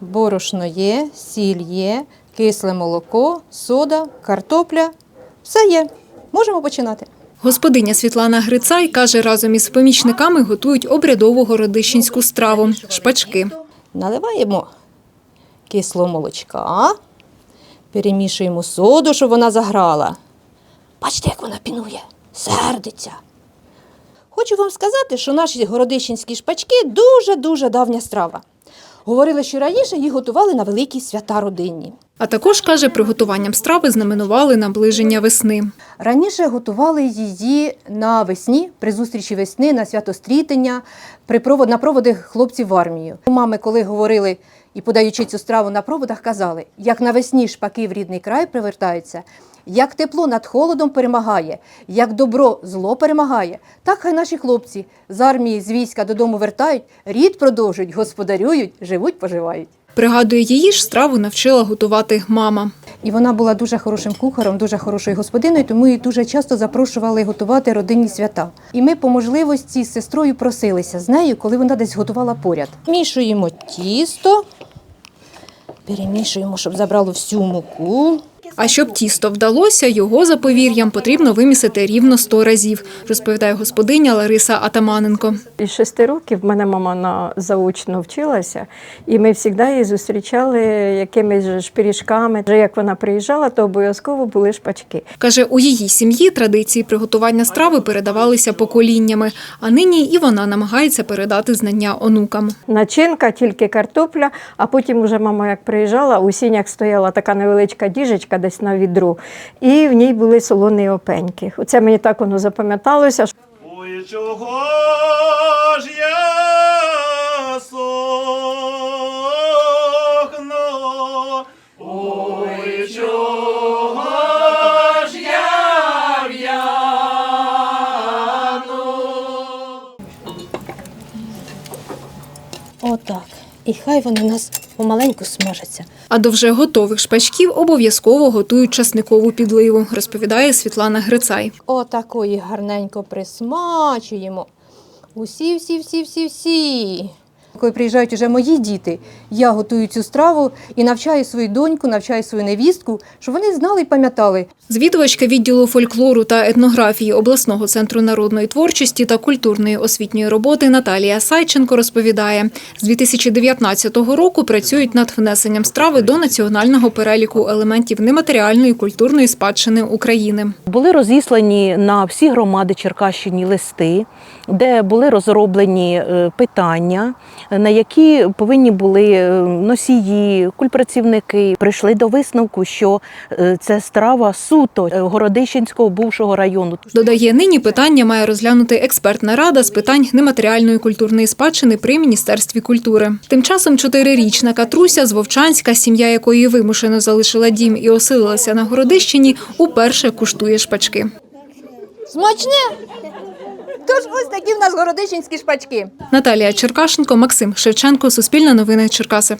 борошно є, сіль є, кисле молоко, сода, картопля. Все є. Можемо починати. Господиня Світлана Грицай каже, разом із помічниками готують обрядову городищенську страву – шпачки. Наливаємо кислого молочка, перемішуємо соду, щоб вона заграла. Бачите, як вона пінує, сердиться. Хочу вам сказати, що наші городищенські шпачки дуже-дуже давня страва. Говорили, що раніше їх готували на великі свята родинні. А також, каже, приготуванням страви знаменували наближення весни. Раніше готували її на весні, при зустрічі весни, на свято стрітення, при провод, на проводи хлопців в армію. Мами, коли говорили і подаючи цю страву на проводах, казали, як навесні шпаки в рідний край привертаються, як тепло над холодом перемагає, як добро зло перемагає, так хай наші хлопці з армії, з війська додому вертають, рід продовжують, господарюють, живуть, поживають. Пригадує, її ж страву навчила готувати мама. І вона була дуже хорошим кухарем, дуже хорошою господиною, тому її дуже часто запрошували готувати родинні свята. І ми по можливості з сестрою просилися з нею, коли вона десь готувала поряд. Мішуємо тісто, перемішуємо, щоб забрало всю муку. А щоб тісто вдалося, його за повір'ям потрібно вимісити рівно 100 разів, розповідає господиня Лариса Атаманенко. Із шести років мене мама на заочно вчилася, і ми завжди її зустрічали якимись ж пиріжками. Вже як вона приїжджала, то обов'язково були шпачки. Каже, у її сім'ї традиції приготування страви передавалися поколіннями, а нині і вона намагається передати знання онукам. Начинка, тільки картопля, а потім уже мама як приїжджала, у сінях стояла така невеличка діжечка десь на відру, і в ній були солоні опеньки. Оце мені так воно запам'яталося. Ой, чого ж я сохну? Ой, чого ж я в'яну? Отак. І хай вони у нас помаленьку смажаться. А до вже готових шпачків обов'язково готують часникову підливу, розповідає Світлана Грицай. Отакої гарненько присмачуємо. Усі, всі, всі, всі, всі. Коли приїжджають уже мої діти, я готую цю страву і навчаю свою доньку, навчаю свою невістку, щоб вони знали і пам'ятали, Звідувачка відділу фольклору та етнографії обласного центру народної творчості та культурної освітньої роботи Наталія Сайченко розповідає, з 2019 року працюють над внесенням страви до національного переліку елементів нематеріальної культурної спадщини України. Були розіслані на всі громади Черкащині листи, де були розроблені е, питання, на які повинні були е, носії, кульпрацівники. Прийшли до висновку, що е, це страва суто е, Городищенського бувшого району. Додає, нині питання має розглянути експертна рада з питань нематеріальної культурної спадщини при міністерстві культури. Тим часом чотирирічна Катруся з Вовчанська, сім'я якої вимушено залишила дім і оселилася на Городищині, уперше куштує шпачки. смачне! Тож ось такі в нас городищенські шпачки. Наталія Черкашенко, Максим Шевченко, Суспільне новини Черкаси.